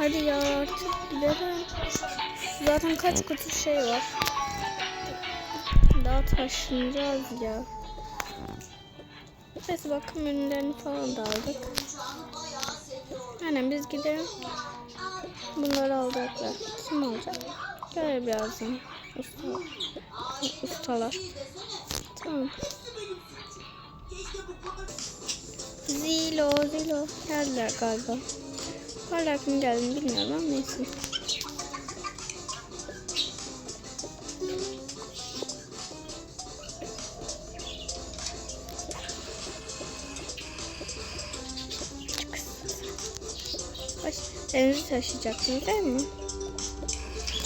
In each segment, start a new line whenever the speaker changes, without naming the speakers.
Hadi ya artık gidelim. Zaten kaç kutu şey var. Daha taşınacağız ya. Neyse bakım ürünlerini falan da aldık. Aynen biz gidelim. Bunları alacaklar. Kim alacak? Gel birazdan. Usta, ustalar. Tamam. Zilo, Zilo. Geldiler galiba. Hala kim geldiğini bilmiyorum ama neyse. Elinizi taşıyacaksınız değil mi?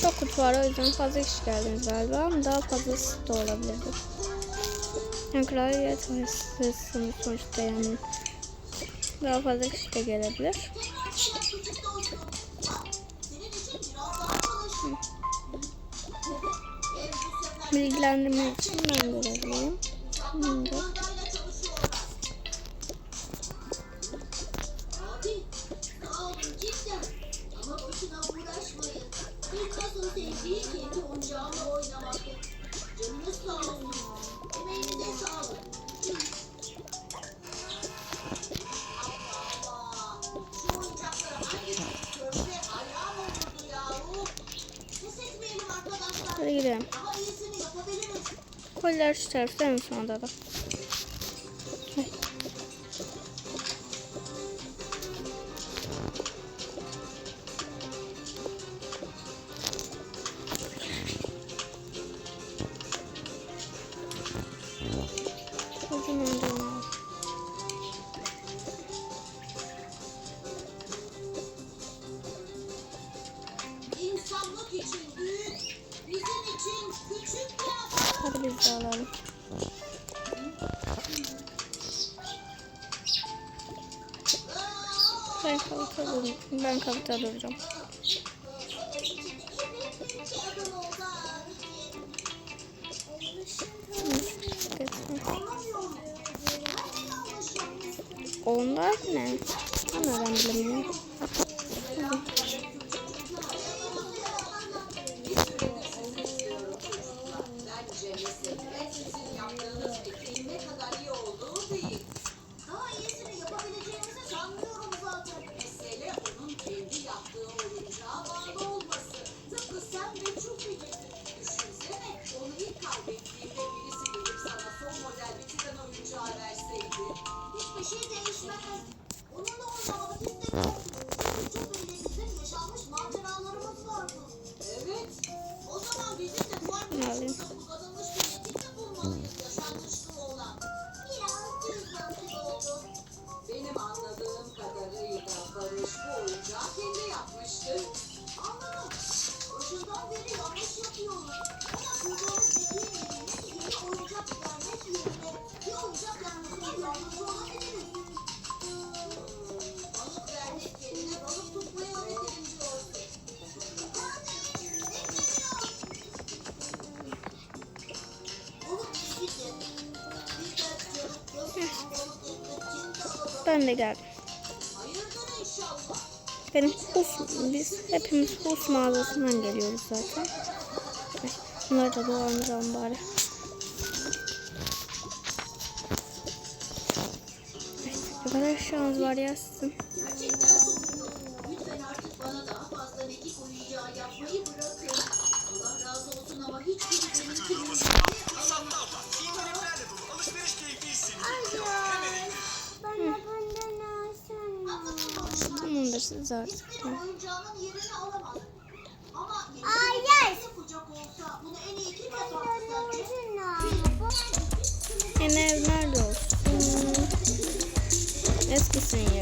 Çok kutu var o yüzden fazla kişi geldiniz galiba ama daha fazlası da olabilirdi. Yani kraliyet hırsızsınız sonuçta yani. Daha fazla kişi de gelebilir. Bilgilendirme için ben görebileyim. Şimdi.
Abi, sağ olun cidden. Ama
Koller şu tarafta en sonunda da. Biz de alalım. Ben kalıta duracağım. Ben kalıta duracağım. Onlar ne? Ben neden
Barış bu oyuncağı kendi yapmıştı. Anladım. Başından beri yanlış yapıyoruz. Ama kurduğumuz Zeki'nin yerine yeni oyuncak vermek yerine bir oyuncak vermesine yardımcı olabiliriz. Balık vermek yerine balık tutmayı öğretelim diyorsun.
Ben de geldim. Benim hus, biz hepimiz hus mağazasından geliyoruz zaten. Bunları da dolandıralım bari. Ne kadar eşyanız var ya sizin.
Gerçekten bana daha fazla nekik oyuncağı yapmayı sence?
şunu.
Yeni ev nerede olsun? Yerinde. Bir,